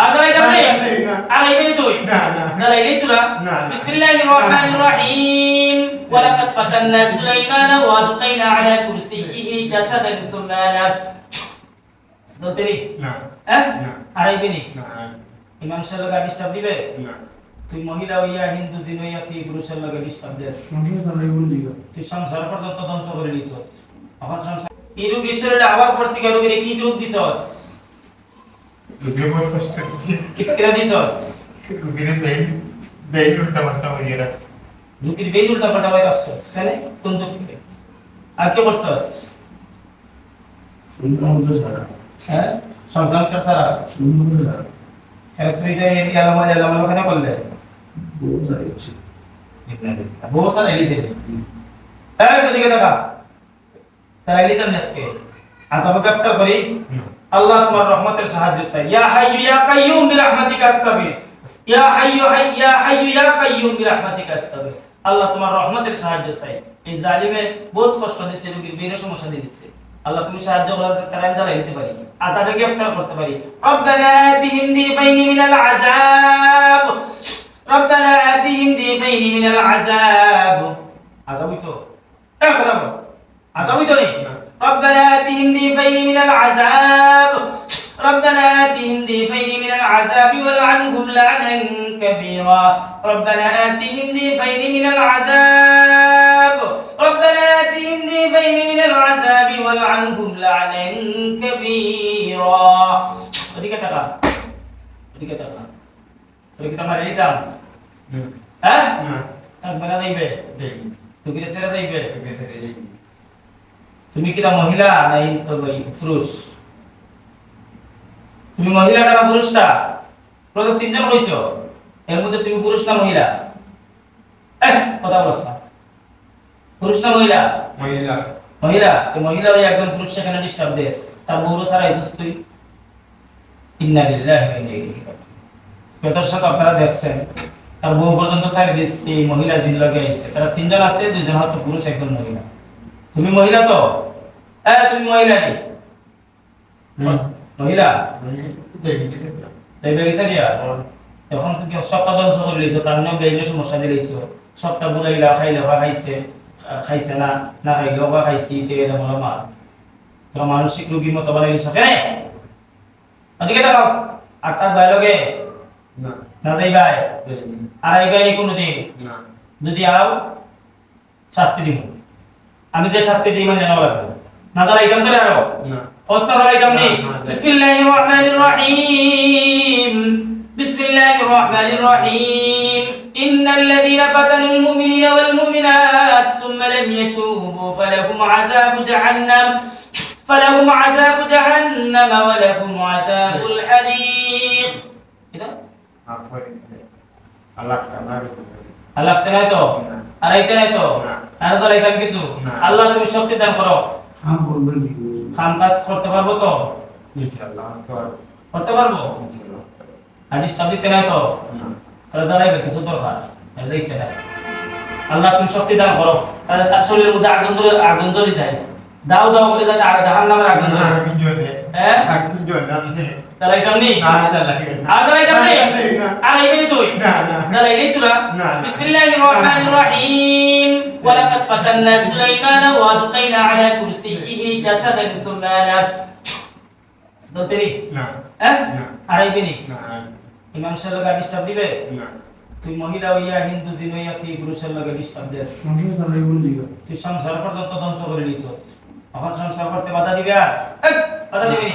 আর আর IB তুই? না না। চালাইলি তোরা? না। বিসমিল্লাহির রহমানির রহিম। ওয়ালাকাদ ফাতান্না সুলাইমানা ওয়া আলকাইনা আলা কুরসিয়িহি জাসাদান সুমানা। দলতেরি না। হ্যাঁ? আর আইবি নি না ইমাম সাহেব গাড়ি স্টাফ দিবে? না। তুই মহিলা হইয়া হিন্দু জিন হইয়া তুই পুরুষের লগে ডিস্টার্ব দেস তুই সংসার পর্যন্ত ধ্বংস করে দিছস। এখন সংসার এই রোগ ঈশ্বরের আবার ভর্তি রোগীরে কি রোগ দিছস? দিচ্ছে কি কিরা দিছস রুগীর বেইন বেইন উল্টা পাল্টা হয়ে রাখছে রোগীর বেইন উল্টা পাল্টা হয়ে রাখছস কেনে কোন দুঃখে আর কি করছস হ্যাঁ সুন্দর সারা কেন তুমি এটা এলামা এলামা ওখানে করলে বহু সারা এলিছে হ্যাঁ তুই দিকে দেখা তারা এলিতাম আজকে আজ আমাকে গ্রেফতার করি আল্লাহ তোমার রহমতের সাহায্য চাই। ইয়া হাইয়ু ইয়া কাইয়ুম বিরহমাতিকা আস্তাগীস ইয়া হাইয়ু ইয়া হাইয়ু ইয়া কাইয়ুম বিরহমাতিকা আস্তাগীস আল্লাহ তোমার রহমতের সাহায্য চাই। এই জালিমে বহুত কষ্ট দিছে রোগীর বিভিন্ন সমস্যা দিচ্ছে আল্লাহ তুমি সাহায্য করো তারা আমি জ্বালাই দিতে পারি। আদারে গ্রেফতার করতে পারি। রব্বানা আতিহিম দিফাইনি মিনাল আযাব। রব্বানা আতিহিম দিফাইনি মিনাল আযাব। আদাবই তো এখন আদাবই তো নেই রব্বানা আতিহিম দিফাইনি মিনাল আযাব। العذاب والعنهم لعنا كبيرا ربنا آتهم ضيفين من العذاب ربنا آتهم ضيفين من العذاب والعنهم لعنا كبيرا ওদিকে টাকা ওদিকে টাকা ওদিকে টাকা রেডি যাও হ্যাঁ না থাকবে না যাইবে দেই দুকিরে ছেড়ে যাইবে গেছে রে তুমি কিনা মহিলা না ইন- ওই পুরুষ তুমি মহিলাটা না পুরুষটা তোমরা তিনজন হইছো। এর মধ্যে তুমি পুরুষ না মহিলা? কথা বলছ না। পুরুষ না মহিলা? মহিলা। মহিলা? তো মহিলা ওই একজন পুরুষ সেখানে ডিস্টার্ব দেস তার বউরও সারা আইসুস তুই। ইন্না লিল্লাহি ওয়া ইন্না ইলাইহি রাজিউন। পেটর সাথে আপনারা দেখছেন তার বউ পর্যন্ত সারি দিস এই মহিলা জিন লগে আইছে। তারা তিনজন আছে দুইজন হয়তো পুরুষ একজন মহিলা। তুমি মহিলা তো? হ্যাঁ তুমি মহিলা নি মহিলা? দেই গেছে দিয়া এখন কি সবটা ধ্বংস করে লইছো তার সমস্যা সবটা বুলাইলা খাইলে বা খাইছে খাইছে না না খাইলেও বা খাইছি তেলে মনে মা। তোরা মানসিক রোগীর মতো বানাই দিছো কেন ওদিকে আর তার না। না আর কোনোদিন? না। যদি আও শাস্তি দিব। আমি যে শাস্তি দিই মানে নেওয়া লাগবে। না যারা ইকাম করে আরও। না। فاست عليكم لي نعم، نعم. بسم الله الرحمن الرحيم بسم الله الرحمن الرحيم إن الذين فتنوا المؤمنين والمؤمنات ثم لم يتوبوا فلهم عذاب جهنم فلهم عذاب جهنم ولهم عذاب الحريق كده আপরে আল্লাহ তাআলা আল্লাহ তেনাই তো না। আলাই তেনাই তো না। আর চালাইতাম কিছু না। আল্লাহ তুমি শক্তি দান করো খাম কাজ করতে পারব তো? ইনশাআল্লাহ করতে পারব? ইনশাআল্লাহ আর ডিস্টার্ব দিতে নাই তো? তাহলে জানাইবে কিছু দরকার দেখতে নাই। আল্লাহ তুমি শক্তি দান করো। তাহলে তার শরীরের মধ্যে আগুন ধরে আগুন জ্বলে যায়। দাও দাও করে যাতে আর জাহান নামের আগুন জ্বলে। আমি জলে হ্যাঁ আমি জলে জ্বালাইতাম নি। আর জ্বালাইতাম নি? আর আইবি তুই? না না। তোরা? বিসমিল্লাহির রহমানির রহিম। ওয়ালাকাদ ফাতান্না সুলাইমানা ওয়া আলকাইনা আলা কুরসিয়িহি জাসাদান সুমানা না। হ্যাঁ আর আইবি নি ইমাম সাহেব গাড়ি ডিস্টার্ব দিবে? না। তুই মহিলা হইয়া হিন্দু জিন হইয়া তুই পুরুষের লগে ডিস্টার্ব দেস সংসার চালাই বলে তুই সংসার পর্যন্ত ধ্বংস করে দিছস এখন সংসার করতে বাধা দিবে বাধা দিবি নি।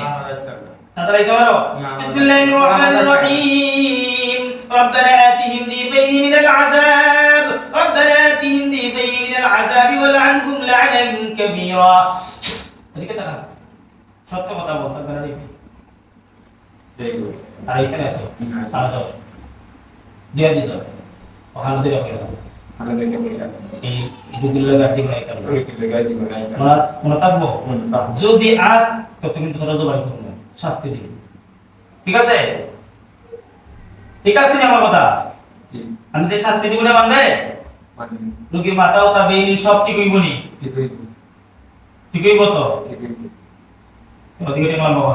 তাহলে লাইতে পারো না। বিসমিল্লাহির রহমানির রহিম ربنا آتهم ضيفين من العذاب ربنا آتهم ضيفين من العذاب والعنهم لعنا كبيرا এদিকে তাকা সত্য কথা বলতে পারে দেখবি দেখো আর এইখানে তো না। তাহলে তো দিয়ে দিত ওখানে দিয়ে রাখে খানা দেখে বললা এই ইদুগুলো গাড়ি করে আইতাম ওই কি লাগাই দিব না মাস কোন থাকবো মন তা যদি আস তো তুমি তোরা জবাই করবে শাস্তি দিবে ঠিক আছে? ঠিক আছে আমার কথা? আমি যে শাস্তি দিব না মানবে? মানে রোগীর মাথা ও তাবে সব ঠিক হইব নি? ঠিক হইব। হইব তো? ওদিকে টেকলাম বাবা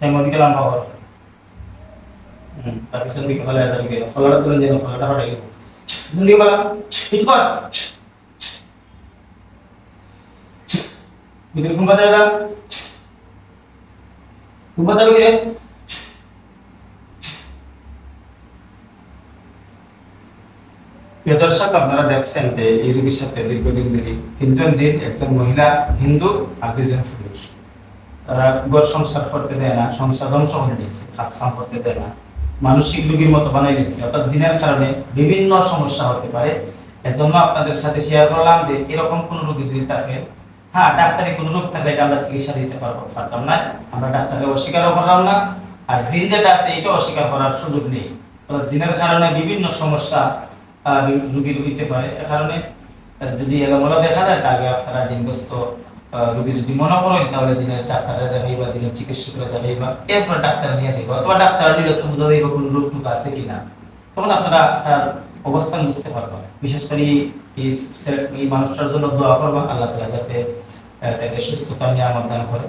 টাইম দিকে লম্বা করো পিছন দিকে ফেলে তার দিকে ফলাটা তুলে যেন ফলাটা হটাই দিকে পিছ কর। ভিতরে কোন বাজার কোন বাজার প্রিয় দর্শক, আপনারা দেখছেন যে এই রোগীর সাথে দীর্ঘদিন ধরে তিনজন জিন একজন মহিলা, হিন্দু আর দুজন পুরুষ। তারা ঘর সংসার করতে দেয় না, সংসার ধ্বংস করে দিয়েছে কাজ করতে দেয় না। মানসিক রোগীর মতো বানাই দিয়েছে অর্থাৎ জিনের কারণে বিভিন্ন সমস্যা হতে পারে। এজন্য আপনাদের সাথে শেয়ার করলাম যে এরকম কোন রোগী যদি থাকে হ্যাঁ ডাক্তারি কোনো রোগ থাকলে এটা আমরা চিকিৎসা দিতে পারব পারতাম না। আমরা ডাক্তারকে অস্বীকারও করলাম না। আর জিন যেটা আছে এটা অস্বীকার করার সুযোগ নেই। জিনের কারণে বিভিন্ন সমস্যা আহ, রু- রুগীর হইতে পারে এ কারণে যদি এলোমেলো দেখা যায় তাহলে আপনারা জিনগ্রস্ত রুগী যদি মনে করেন তাহলে দিনের ডাক্তারে দেখাইবা দিনের চিকিৎসকেরা দেখাইবা। এরপর ডাক্তার নিয়ে দেখবা। অথবা ডাক্তার নিলে তো বুঝা যাইব কোন রোগ টুক আছে কিনা। তখন আপনারা তার অবস্থান বুঝতে পারবেন বিশেষ করে এই মানুষটার জন্য দোয়া করবা আল্লাহ তালা যাতে তাকে সুস্থতা নিয়ে আমার দান করে